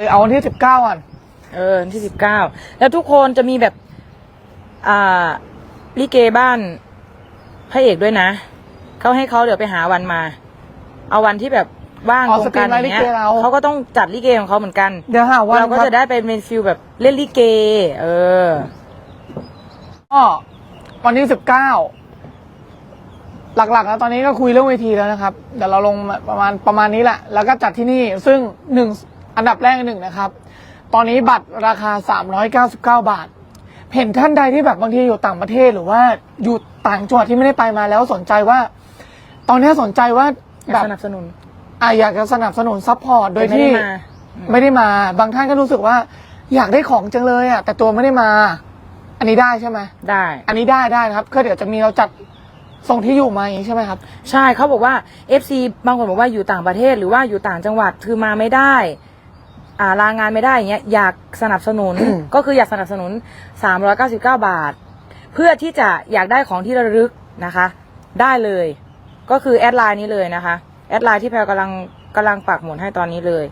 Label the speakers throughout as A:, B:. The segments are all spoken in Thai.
A: เลยเอาวันที่สิบเก้าอะ
B: เออวันที่สิบเก้าแล้วทุกคนจะมีแบบ อ่าลิเกบ้านพระเอกด้วยนะเขาให้เขาเดี๋ยวไปหาวันมา เอาวันที่แบบว่าง
A: อ๋อ
B: ตรงกัน
A: สตรีมไลฟ์
B: อย่างเงี้ย
A: ลิเกเรา
B: เขาก็ต้องจัดลิเกของเขาเหมือนกัน
A: เดี๋ยวหาวัน
B: เราก็
A: ครับ
B: จะได้เป็นเป็นฟิลแบบเล่นลิเก เออ
A: ก็วันที่สิบเก้าหลักๆแล้วตอนนี้ก็คุยเรื่องเวทีแล้วนะครับ เดี๋ยวเราลงมาประมาณประมาณนี้แหละ แล้วก็จัดที่นี่ซึ่งหนึ่ง อันดับแรกหนึ่งนะครับ ตอนนี้บัตรราคา 399 บาท เห็นท่านใดที่แบบบางทีอยู่ต่างประเทศหรือว่าอยู่ต่างจังหวัดที่ไม่ได้ไปมาแล้วสนใจว่า ตอนนี้สนใจว่าแบบ
B: สนับสนุน
A: อะอยากจะสนับสนุนซัพพอร์ตโดย
B: แต่ไม่
A: ที่
B: ได้มา
A: ไม่ได้มา บางท่านก็รู้สึกว่าอยากได้ของจังเลยอะแต่ตัวไม่ได้มา อันนี้ได้ใช่ไหม
B: ได้
A: อันนี้ได้ได้นะครับก็เดี๋ยวจะมีเราจัดส่งที่อยู่มาอย่างนี้ใช่ไหมครับ
B: ใช่เขาบอกว่า FC บางคนบอกว่าอยู่ต่างประเทศหรือว่าอยู่ต่างจังหวัดคือมาไม่ได้ อ่าลางานไม่ได้อย่างเงี้ยอยากสนับสนุน ก็คืออยากสนับสนุน 399 บาท เพื่อที่จะอยากได้ของที่ระลึกนะคะ ได้เลย ก็คือแอดไลน์นี้เลยนะคะแอดไลน์ที่แพลกำลังกำลังปักหมุนให้ตอนนี้เลย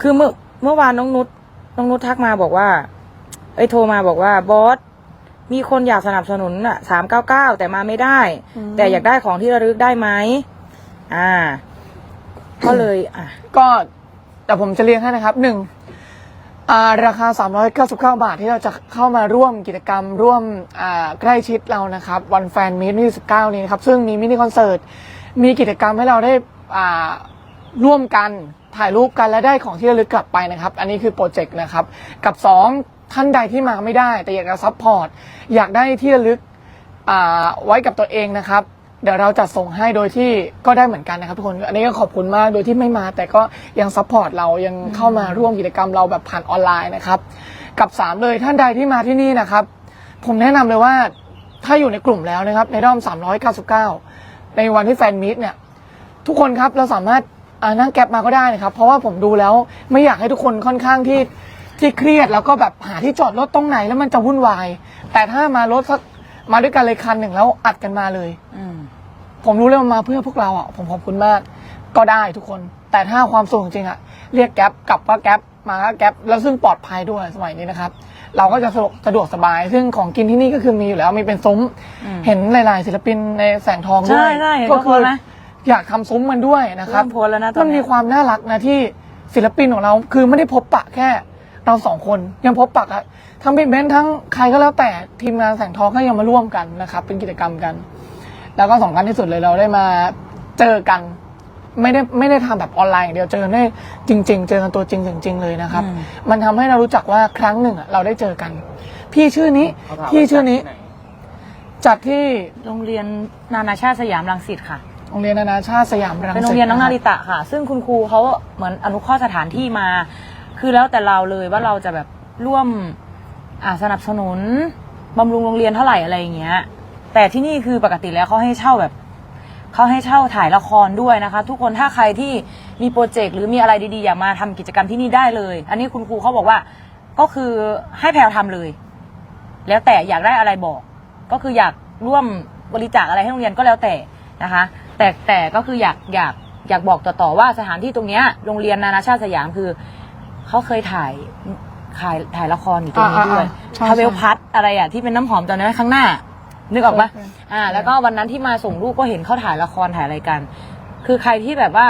B: คือเมื่อเมื่อวานน้องนุชน้องนุชทักมาบอกว่าเอ้ยโทรมาบอกว่าบอสมีคนอยากสนับสนุนอะสามเก้าเก้าแต่มาไม่ได้
A: อืม
B: แต่อยากได้ของที่ระลึกได้ไหมอ่า ก็เลยอะ
A: ก็ แต่ผมจะเรียงให้นะครับหนึ่งอ่าราคา 399 บาทที่เราจะเข้ามาร่วมกิจกรรมร่วมใกล้ชิดเรานะครับวันแฟนมีตที่19 นี้นะครับ ซึ่งมีมินิคอนเสิร์ต มีกิจกรรมให้เราได้ร่วมกันถ่ายรูปกันและได้ของที่ระลึกกลับไปนะครับ อันนี้คือโปรเจกต์นะครับ กับ 2 ท่านใดที่มาไม่ได้ แต่อยากจะซัพพอร์ตอยากได้ที่ระลึกไว้กับตัวเองนะครับ เดี๋ยวเราจัดส่งให้โดยที่ก็ได้เหมือนกันนะครับทุกคนอันนี้ก็ขอบคุณมากโดยที่ไม่มา แต่ก็ยังซัพพอร์ตเรายังเข้ามาร่วมกิจกรรมเราแบบผ่านออนไลน์นะครับ กับ 3 เลยท่านใดที่มาที่นี่นะครับ ผมแนะนำเลยว่าถ้าอยู่ในกลุ่มแล้วนะครับในรอบ399 ในวันที่แฟนมีตเนี่ยทุกคนครับเราสามารถนั่งแก๊ปมาก็ได้นะครับ เพราะว่าผมดูแล้วไม่อยากให้ทุกคนค่อนข้างที่ที่เครียดแล้วก็แบบหาที่จอดรถตรงไหนแล้วมันจะวุ่นวาย แต่ถ้ามารถสักมาด้วยกันเลยคันหนึ่งแล้วอัดกันมาเลย
B: อื
A: ผมรู้เลยว่ามาเพื่อพวกเราอะผมขอบคุณมากก็ได้ทุกคน แต่ถ้าความสูงจริงอะเรียกแก๊ปกลับก็แก๊ปมาก็แก๊ปแล้วซึ่งปลอดภัยด้วยสมัยนี้นะครับ เราก็จะสะดวกสะดวกสบาย ซึ่งของกินที่นี่ก็คือมีอยู่แล้วมีเป็นซุ้ม
B: อืม
A: เห็นหลาย ๆ ศิลปินในแสงทองด้
B: ใช่
A: วย
B: ใช่เห็น
A: ก็
B: เขาโพ
A: คื
B: ส
A: อ
B: ต์ไหม
A: อยากทำซุ้มมันด้วยนะครับ
B: เริ่มโพสต์แล้วนะตอน
A: มัน
B: เนี้
A: มี
B: ย
A: ความน่ารักนะที่ศิลปินของเราคือไม่ได้พบปะแค่เราสองคนยังพบปะอะทั้งพี่เบนซ์ทั้งใครก็แล้วแต่ทีมงานแสงทองก็ยังมาร่วมกันนะครับ เป็นกิจกรรมกัน แล้วก็สำคัญที่สุดเลยเราได้มาเจอกัน ไม่ได้ไม่ได้ทำแบบออนไลน์อย่างเดียวเจอกันได้จริง ๆ เจอกันตัวจริงจริงๆเลยนะครับ
B: อืม
A: มันทำให้เรารู้จักว่าครั้งหนึ่งอะเราได้เจอกัน พี่ชื่อนี้พี่ชื่อนี้จัดที่
B: โรงเรียนนานาชาติสยามรังสิตค่ะ
A: โรงเรียนนานาชาติสยามรังสิต
B: เป็นโรงเรียนน้องนาริะ
A: คบ
B: ตะค่ะ ซึ่งคุณครูเขาเหมือนอนุเคราะห์สถานที่มา คือแล้วแต่เราเลยว่าเราจะแบบร่วมอ่าสนับสนุนบำรุงโรงเรียนเท่าไหร่อะไรอย่างเงี้ย แต่ที่นี่คือปกติแล้วเขาให้เช่าแบบเขาให้เช่าถ่ายละครด้วยนะคะ ทุกคนถ้าใครที่มีโปรเจกต์หรือมีอะไรดีๆอยากมาทำกิจกรรมที่นี่ได้เลย อันนี้คุณครูเขาบอกว่าก็คือให้แพลวทำเลย แล้วแต่อยากได้อะไรบอก ก็คืออยากร่วมบริจาคอะไรให้โรงเรียนก็แล้วแต่นะคะ แต่แต่ก็คืออยากอยากอยากบอกต่อๆว่าสถานที่ตรงเนี้ยโรงเรียนนานาชาติสยามคือเขาเคยถ่ายถ่ายถ่ายละครอยู่ตรงนี้ด้วย
A: อ่าๆๆใช่
B: ทาเวลพัทอะไรอะที่เป็นน้ำหอมตอนนั้นข้างหน้า นึกออกปะ
A: โอเค
B: อ่า แล้วก็วันนั้นที่มาส่งลูกก็เห็นเขาถ่ายละครถ่ายอะไรกัน คือใครที่แบบว่า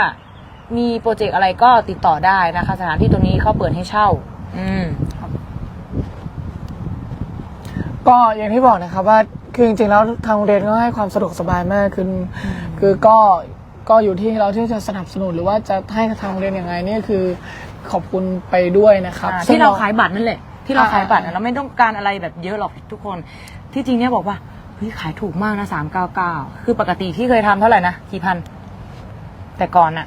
B: มีโปรเจกต์อะไรก็ติดต่อได้นะคะ สถานที่ตรงนี้เขาเปิดให้เช่า อืม
A: ก็อย่างที่บอกนะครับว่าคือจริงๆแล้วทางโรงเรียนก็ให้ความสะดวกสบายมากคือคือก็ก็อยู่ที่เราที่จะสนับสนุนหรือว่าจะให้ทางโรงเรียนยังไงนี่คือขอบคุณไปด้วยนะครับ
B: อ่า
A: ซึ่ง
B: ที่เราขายบัตรนั่นแหละที่เรา
A: อ่า
B: ขายบัตร
A: อ่า
B: อะเราไม่ต้องการอะไรแบบเยอะหรอกทุกคน ที่จริงเนี่ยบอกว่า เฮ้ยขายถูกมากนะสามเก้าเก้าคือปกติที่เคยทำเท่าไหร่นะกี่พัน แต่ก่อนอะ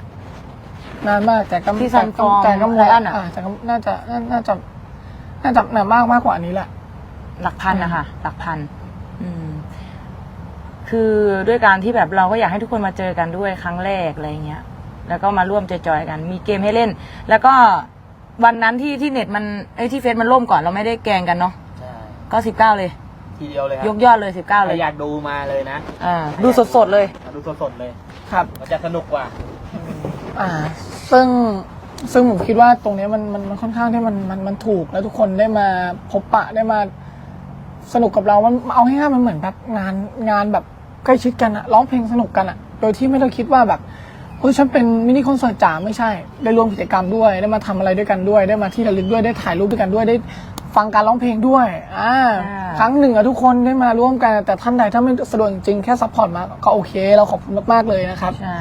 A: นานมากแต่ก็
B: ที่ซันฟอง
A: แต่ก็
B: ไรอันอะ
A: อ่าแต่ก็น่าจะน่าน่าจะน่าจะหนามากมากกว่านี้แหละ
B: หลักพันนะคะหลักพัน อืม คือด้วยการที่แบบเราก็อยากให้ทุกคนมาเจอกันด้วยครั้งแรกอะไรเงี้ย แล้วก็มาร่วมจอยๆกัน มีเกมให้เล่น แล้วก็วันนั้นที่ที่เน็ตมันไอ้ยที่เฟซมันล่มก่อนเราไม่ได้แกล้งกันเนาะ
C: ใช่
B: ก็สิบเก้าเลย
C: ทีเดียวเลยครั
B: ยกยอดเลยสิบเก้าเล
C: ถ้ายอยากดูมาเลยนะ
B: อ่าดูสดๆเลย
C: มาดูสดๆเลย
A: ครับ
C: มันจะสนุกกว่า
A: อ่าซึ่งซึ่งผมคิดว่าตรงเนี้ยมันมันมันค่อนข้างที่มันมันมันถูกแล้วทุกคนได้มาพบปะได้มาสนุกกับเรา มันเอาง่ายๆมันเหมือนแบบงานงานแบบใกล้ชิดกันอะร้องเพลงสนุกกันอะโดยที่ไม่ต้องคิดว่าแบบเฮ้ยฉันเป็นมินิคอนเสิร์ตจ๋าไม่ใช่ ได้ร่วมกิจกรรมด้วย ได้มาทำอะไรด้วยกันด้วย ได้มาที่ระลึกด้วยได้ถ่ายรูปด้วยกันด้วยได้ ฟังการร้องเพลงด้วยอ่า
B: อ่า
A: ครั้งหนึ่งอะทุกคนได้มาร่วมกัน แต่ท่านใดถ้าไม่สะดวกจริงๆแค่ซัพพอร์ตมาก็โอเค เราขอบคุณมากๆเลยนะครับ
B: ใช่